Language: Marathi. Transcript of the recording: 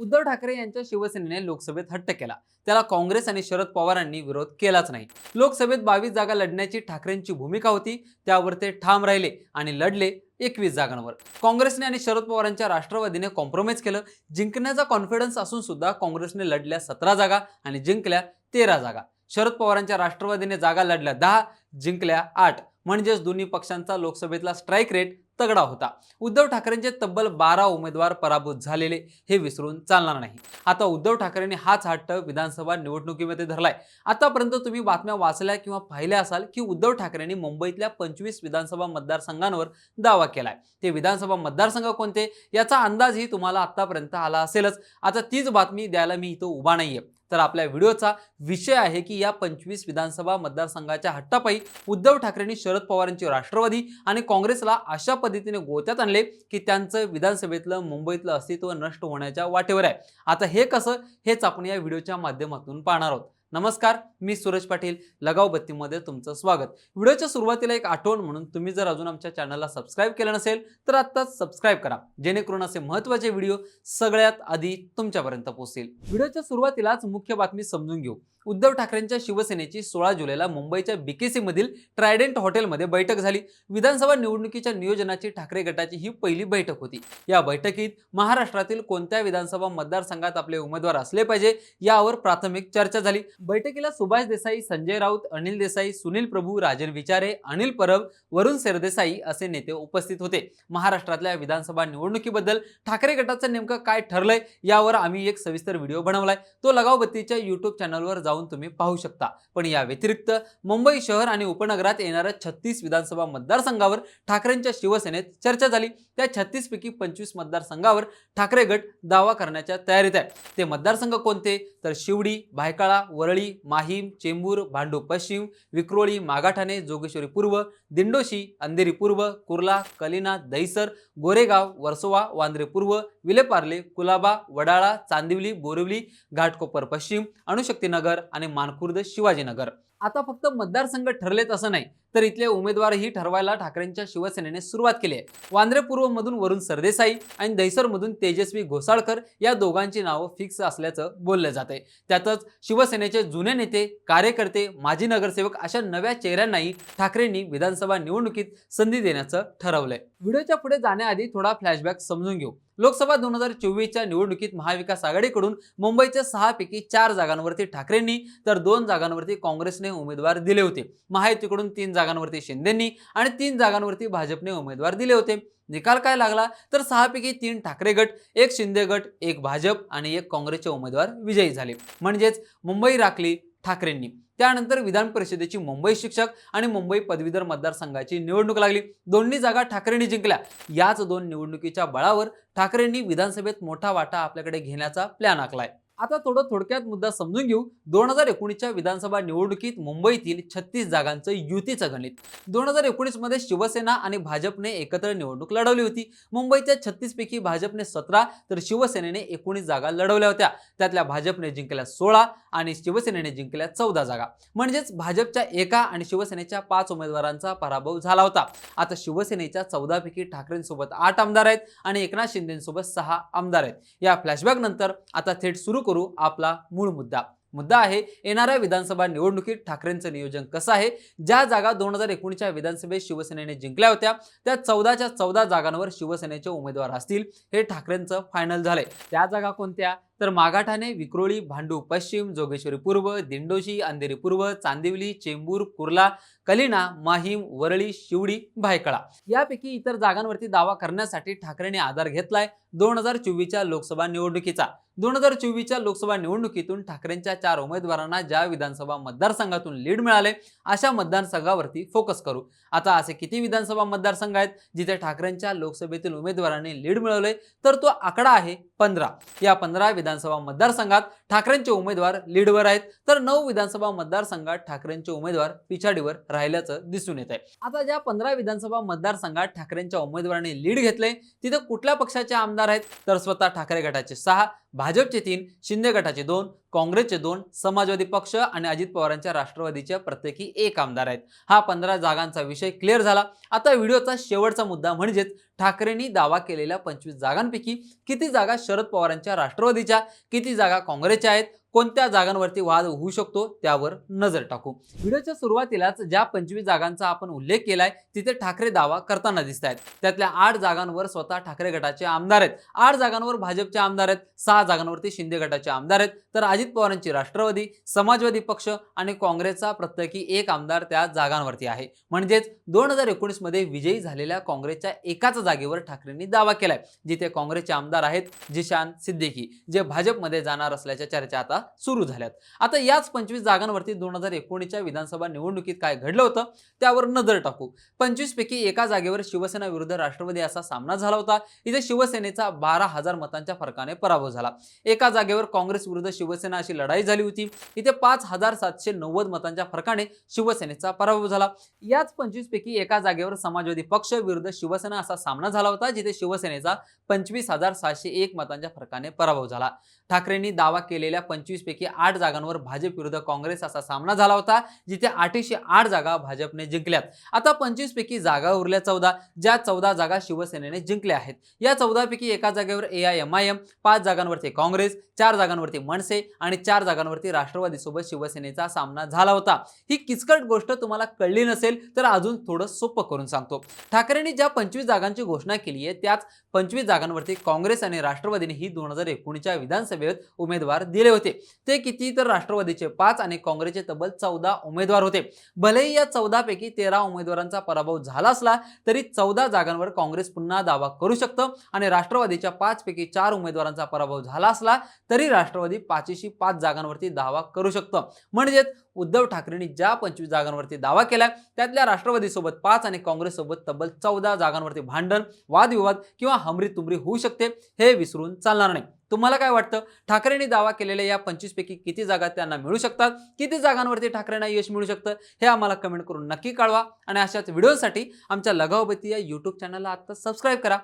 उद्धव ठाकरे यांच्या शिवसेनेने लोकसभेत हट्ट केला. त्याला काँग्रेस आणि शरद पवारांनी विरोध केलाच नाही. लोकसभेत बावीस जागा लढण्याची ठाकरेंची भूमिका होती त्यावर ते ठाम राहिले आणि लढले एकवीस जागांवर. काँग्रेसने आणि शरद पवारांच्या राष्ट्रवादीने कॉम्प्रोमाइज केलं. जिंकण्याचा कॉन्फिडन्स असून सुद्धा काँग्रेसने लढल्या सतरा जागा आणि जिंकल्या तेरा जागा. शरद पवारांच्या राष्ट्रवादीने जागा लढल्या दहा जिंकल्या आठ. म्हणजेच दोन्ही पक्षांचा लोकसभेतला स्ट्राईक रेट तगडा होता. उद्धव ठाकरेंचे तब्बल बारा उमेदवार पराभूत झालेले हे विसरून चालणार नाही. आता उद्धव ठाकरेंनी हाच हट्ट विधानसभा निवडणुकीमध्ये धरलाय. आतापर्यंत तुम्ही बातम्या वाचल्या किंवा पाहिल्या असाल की उद्धव ठाकरेंनी मुंबईतल्या पंचवीस विधानसभा मतदारसंघांवर दावा केलाय. ते विधानसभा मतदारसंघ कोणते? याचा अंदाजही तुम्हाला आतापर्यंत आला असेलच. आता तीच बातमी द्यायला मी इथं उभा नाहीये. तर आपल्या व्हिडिओचा विषय आहे की या पंचवीस विधानसभा मतदारसंघाच्या हट्टापायी उद्धव ठाकरेंनी शरद पवारांची राष्ट्रवादी आणि काँग्रेसला अशा पद्धतीने गोत्यात आणले की त्यांचं विधानसभेतलं मुंबईतलं अस्तित्व नष्ट होण्याच्या वाटेवर आहे. आता हे कसं हेच आपण या व्हिडिओच्या माध्यमातून पाहणार आहोत. नमस्कार मी सूरज पाटील लगाव बत्तीमध्ये तुमचं स्वागत. व्हिडिओच्या सुरुवातीला एक आठवण म्हणून तुम्ही जर अजून आमच्या चॅनलला सबस्क्राईब केलं नसेल तर आत्ताच सबस्क्राईब करा जेणेकरून असे महत्त्वाचे व्हिडिओ सगळ्यात आधी तुमच्यापर्यंत पोहोचतील. व्हिडिओच्या सुरुवातीलाच मुख्य बातमी समजून घेऊ. उद्धव ठाकरेंच्या शिवसेनेची सोळा जुलैला मुंबईच्या बीकेसी मधील ट्रायडेंट हॉटेलमध्ये बैठक झाली. विधानसभा निवडणुकीच्या नियोजनाची ठाकरे गटाची ही पहिली बैठक होती. या बैठकीत महाराष्ट्रातील कोणत्या विधानसभा मतदारसंघात आपले उमेदवार असले पाहिजे यावर प्राथमिक चर्चा झाली. बैठकीला सुभाष देसाई संजय राऊत अनिल देसाई सुनील प्रभू राजन विचारे अनिल परब वरुण सरदेसाई असे नेते उपस्थित होते. महाराष्ट्रातल्या विधानसभा निवडणुकीबद्दल ठाकरे गटाचं नेमकं काय ठरलंय यावर आम्ही एक सविस्तर व्हिडिओ बनवलाय. तो लगावबत्तीच्या युट्यूब चॅनलवर जाऊन तुम्ही पाहू शकता. पण या व्यतिरिक्त मुंबई शहर आणि उपनगरात येणाऱ्या छत्तीस विधानसभा मतदारसंघावर ठाकरेंच्या शिवसेनेत चर्चा झाली. त्या छत्तीस पैकी पंचवीस मतदारसंघावर ठाकरे गट दावा करण्याच्या तयारीत आहे ते मतदारसंघ कोणते? तर शिवडी भायकाळा वर परळी माहीम चेंबूर भांडूप पश्चिम विक्रोळी मागाठाणे जोगेश्वरी पूर्व दिंडोशी अंधेरी पूर्व कुर्ला कलिना दहिसर गोरेगाव वर्सोवा वांद्रे पूर्व विलेपार्ले कुलाबा वडाळा चांदिवली बोरिवली घाटकोपर पश्चिम अणुशक्तीनगर आणि मानखुर्द शिवाजीनगर. आता फक्त मतदारसंघ ठरलेत असं नाही तर इथले उमेदवारही ठरवायला ठाकरेंच्या शिवसेनेने सुरुवात केली आहे. वांद्रे पूर्वमधून वरुण सरदेसाई आणि दहिसरमधून तेजस्वी घोसाळकर या दोघांची नावं फिक्स असल्याचं बोललं जात आहे त्यातच शिवसेनेचे जुने नेते कार्यकर्ते माजी नगरसेवक अशा नव्या चेहऱ्यांनाही ठाकरेंनी विधानसभा निवडणुकीत संधी देण्याचं ठरवलंय. व्हिडिओच्या पुढे जाण्याआधी थोडा फ्लॅशबॅक समजून घेऊ. लोकसभा दोन हजार चोवीसच्या निवडणुकीत महाविकास आघाडीकडून मुंबईच्या सहापैकी चार जागांवरती ठाकरेंनी तर दोन जागांवरती काँग्रेसने उमेदवार दिले होते. महायुतीकडून तीन जागांवरती शिंदेंनी आणि तीन जागांवरती भाजपने उमेदवार दिले होते. निकाल काय लागला? तर सहापैकी तीन ठाकरे गट एक शिंदे गट एक भाजप आणि एक काँग्रेसचे उमेदवार विजयी झाले. म्हणजेच मुंबई राखली ठाकरेंनी. त्यानंतर विधान परिषदेची मुंबई शिक्षक आणि मुंबई पदवीधर मतदारसंघाची निवडणूक लागली. दोन्ही जागा ठाकरेंनी जिंकल्या. याच दोन निवडणुकीच्या बळावर ठाकरेंनी विधानसभेत मोठा वाटा आपल्याकडे घेण्याचा प्लॅन आखलाय. आता थोडं थोडक्यात मुद्दा समजून घेऊ. दोन हजार एकोणीसच्या विधानसभा निवडणुकीत मुंबईतील छत्तीस जागांचं युतीचं गणित. दोन हजार एकोणीसमध्ये शिवसेना आणि भाजपने एकत्र निवडणूक लढवली होती. मुंबईच्या छत्तीसपैकी भाजपने सतरा तर शिवसेनेने एकोणीस जागा लढवल्या होत्या. त्यातल्या भाजपने जिंकल्या सोळा आणि शिवसेनेने जिंकल्या चौदा जागा. म्हणजेच भाजपच्या एका आणि शिवसेनेच्या पाच उमेदवारांचा पराभव झाला होता. आता शिवसेनेच्या चौदापैकी ठाकरेंसोबत आठ आमदार आहेत आणि एकनाथ शिंदेसोबत सहा आमदार आहेत. या फ्लॅशबॅक नंतर आता थेट सुरू करू आपला मूळ मुद्दा. मुद्दा आहे येणाऱ्या विधानसभा निवडणुकीत ठाकरेंचं नियोजन कसं आहे? ज्या जागा दोन हजार एकोणीसच्या विधानसभेत शिवसेनेने जिंकल्या होत्या त्या चौदाच्या चौदा जागांवर शिवसेनेचे उमेदवार असतील हे ठाकरेंचं फायनल झालंय. त्या जागा कोणत्या? तर मागाठाणे विक्रोळी भांडू पश्चिम जोगेश्वरी पूर्व दिंडोशी अंधेरी पूर्व चांदिवली चेंबूर कुर्ला कलिना माहीम वरळी शिवडी भायखळा. यापैकी इतर जागांवरती दावा करण्यासाठी ठाकरेंनी आधार घेतलाय दोन हजार चोवीसच्या लोकसभा निवडणुकीचा. दोन हजार चोवीसच्या लोकसभा निवडणुकीतून ठाकरेंच्या चार उमेदवारांना ज्या विधानसभा मतदारसंघातून लीड मिळाले अशा मतदारसंघावरती फोकस करू. आता असे किती विधानसभा मतदारसंघ आहेत जिथे ठाकरेंच्या लोकसभेतील उमेदवारांनी लीड मिळवले तर तो आकडा आहे पंधरा. या पंधरा विधान विधानसभा मतदारसंघात ठाकरेंचे उमेदवार लीडवर आहेत. तर नऊ विधानसभा मतदारसंघात ठाकरेंचे उमेदवार पिछाडीवर राहिल्याचं दिसून येत आहे आता ज्या पंधरा विधानसभा मतदारसंघात ठाकरेंच्या उमेदवारांनी लीड घेतले तिथे कुठल्या पक्षाचे आमदार आहेत? तर स्वतः ठाकरे गटाचे सहा भाजपचे तीन शिंदे गटाचे दोन काँग्रेसचे दोन समाजवादी पक्ष आणि अजित पवारांच्या राष्ट्रवादीच्या प्रत्येकी एक आमदार आहेत. हा पंधरा जागांचा विषय क्लिअर झाला. आता व्हिडिओचा शेवटचा मुद्दा म्हणजेच ठाकरेंनी दावा केलेल्या पंचवीस जागांपैकी किती जागा शरद पवारांच्या राष्ट्रवादीच्या किती जागा काँग्रेस आहेत कोणत्या जागांवरती वाद होऊ शकतो त्यावर नजर टाकू. व्हिडिओच्या सुरुवातीलाच ज्या पंचवीस जागांचा आपण उल्लेख केलाय तिथे ठाकरे दावा करताना दिसत आहेत त्यातल्या आठ जागांवर स्वतः ठाकरे गटाचे आमदार आहेत. आठ जागांवर भाजपचे आमदार आहेत सहा जागांवरती शिंदे गटाचे आमदार आहेत. तर अजित पवारांची राष्ट्रवादी समाजवादी पक्ष आणि काँग्रेसचा प्रत्येकी एक आमदार त्या जागांवरती आहे. म्हणजेच दोन हजार एकोणीसमध्ये विजयी झालेल्या काँग्रेसच्या एकाच जागेवर ठाकरेंनी दावा केलाय. जिथे काँग्रेसचे आमदार आहेत जिशान सिद्दीकी जे भाजपमध्ये जाणार असल्याच्या चर्चा आता जागा सुरू झाल्यात. आता याच पंचवीस जागांवरती दोन हजार एकोणीसच्या विधानसभा निवडणुकीत काय घडलं होतं त्यावर नजर टाकू. पंचवीस पैकी एका जागेवर शिवसेना विरुद्ध राष्ट्रवादी असा सामना झाला होता. इथे शिवसेनेचा बारा हजार मतांच्या फरकाने पराभव झाला. एका जागेवर काँग्रेस विरुद्ध शिवसेना अशी लढाई झाली होती. इथे पाच हजार सातशे नव्वद मतांच्या फरकाने शिवसेनेचा पराभव झाला. याच पंचवीस पैकी एका जागेवर समाजवादी पक्ष विरुद्ध शिवसेना असा सामना झाला होता जिथे शिवसेनेचा पंचवीस हजार सहाशे एक मतांच्या फरकाने पराभव झाला. ठाकरेंनी दावा केलेल्या पंचवीस पैकी आठ जागांवर भाजप विरुद्ध काँग्रेस असा सामना झाला होता जिथे आठशे आठ जागा भाजपने जिंकल्यात. आता पंचवीस पैकी जागा उरल्या चौदा ज्या चौदा जागा शिवसेनेने जिंकल्या आहेत. या चौदापैकी एका जागेवर A I M I M पाच जागांवरती काँग्रेस चार जागांवरती मनसे आणि चार जागांवरती राष्ट्रवादीसोबत शिवसेनेचा सामना झाला होता. ही किचकट गोष्ट तुम्हाला कळली नसेल तर अजून थोडं सोपं करून सांगतो. ठाकरेंनी ज्या पंचवीस जागांची घोषणा केली आहे त्याच पंचवीस जागांवरती काँग्रेस आणि राष्ट्रवादीने ही दोन हजार एकोणीसच्या विधानसभेत उमेदवार दिले होते. ते किती तर राष्ट्रवादीचे पाच आणि काँग्रेसचे तब्बल चौदा उमेदवार होते. भलेही या चौदापैकी तेरा उमेदवारांचा पराभव झाला असला तरी चौदा जागांवर काँग्रेस पुन्हा दावा करू शकतं आणि राष्ट्रवादीच्या पाच पैकी चार उमेदवारांचा पराभव झाला असला तरी राष्ट्रवादी पाचशे पाच जागांवरती दावा करू शकतं. म्हणजेच उद्धव ठाकरेंनी ज्या पंचवीस जागांवरती दावा केला त्यातल्या राष्ट्रवादीसोबत पाच आणि काँग्रेससोबत तब्बल चौदा जागांवरती भांडण वादविवाद किंवा हमरी तुमरी होऊ शकते हे विसरून चालणार नाही. तुम्हाला काय वाटतं? ठाकरेंनी दावा केलेल्या या पंचवीसपैकी किती जागा त्यांना मिळू शकतात? किती जागांवरती ठाकरेंना यश मिळू शकतं? हे आम्हाला कमेंट करून नक्की कळवा. आणि अशाच व्हिडिओसाठी आमच्या लगावबती या यूट्यूब चॅनलला आत्ता सबस्क्राईब करा.